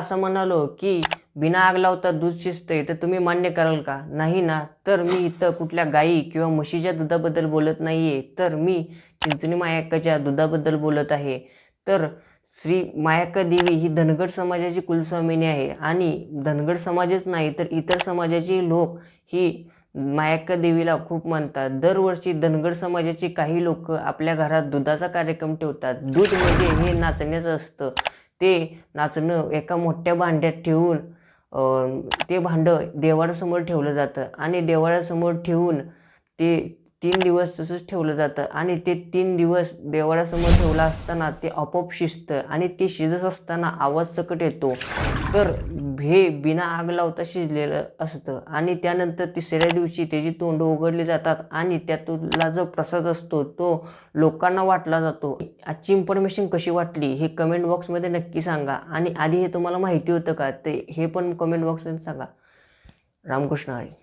असं म्हणालो की बिना आग लावता दूध शिजतंय तर तुम्ही मान्य कराल का? नाही ना. तर मी इथं कुठल्या गाई किंवा म्हशीच्या दुधाबद्दल बोलत नाही आहे तर मी चिंचणी मायाक्काच्या दुधाबद्दल बोलत आहे. तर श्री मायाक्का देवी ही धनगड समाजाची कुलस्वामिनी आहे आणि धनगड समाजच नाही तर इतर समाजाची लोक ही मायाक्का देवीला खूप मानतात. दरवर्षी धनगड समाजाची काही लोक आपल्या घरात दुधाचा कार्यक्रम ठेवतात. दूध म्हणजे हे नाचण्याचं असतं. ते नाचणं एका मोठ्या भांड्यात ठेवून ते भांडं देवाळ्यासमोर ठेवलं जातं. आणि देवाळ्यासमोर ठेवून ते तीन दिवस तसंच ठेवलं जातं. आणि ते तीन दिवस देवाळ्यासमोर ठेवलं असताना ते आपोआप शिजतं आणि ते शिजत असताना आवाज सकट येतो. तर हे बिना आग लावता शिजलेलं असतं. आणि त्यानंतर तिसऱ्या दिवशी त्याची तोंड उघडली जातात आणि त्यातला जो प्रसाद असतो तो लोकांना वाटला जातो. आजची इन्फॉर्मेशन कशी वाटली हे कमेंट बॉक्समध्ये नक्की सांगा. आणि आधी हे तुम्हाला माहिती होतं का? ते हे पण कमेंट बॉक्समध्ये सांगा. रामकृष्ण हरी.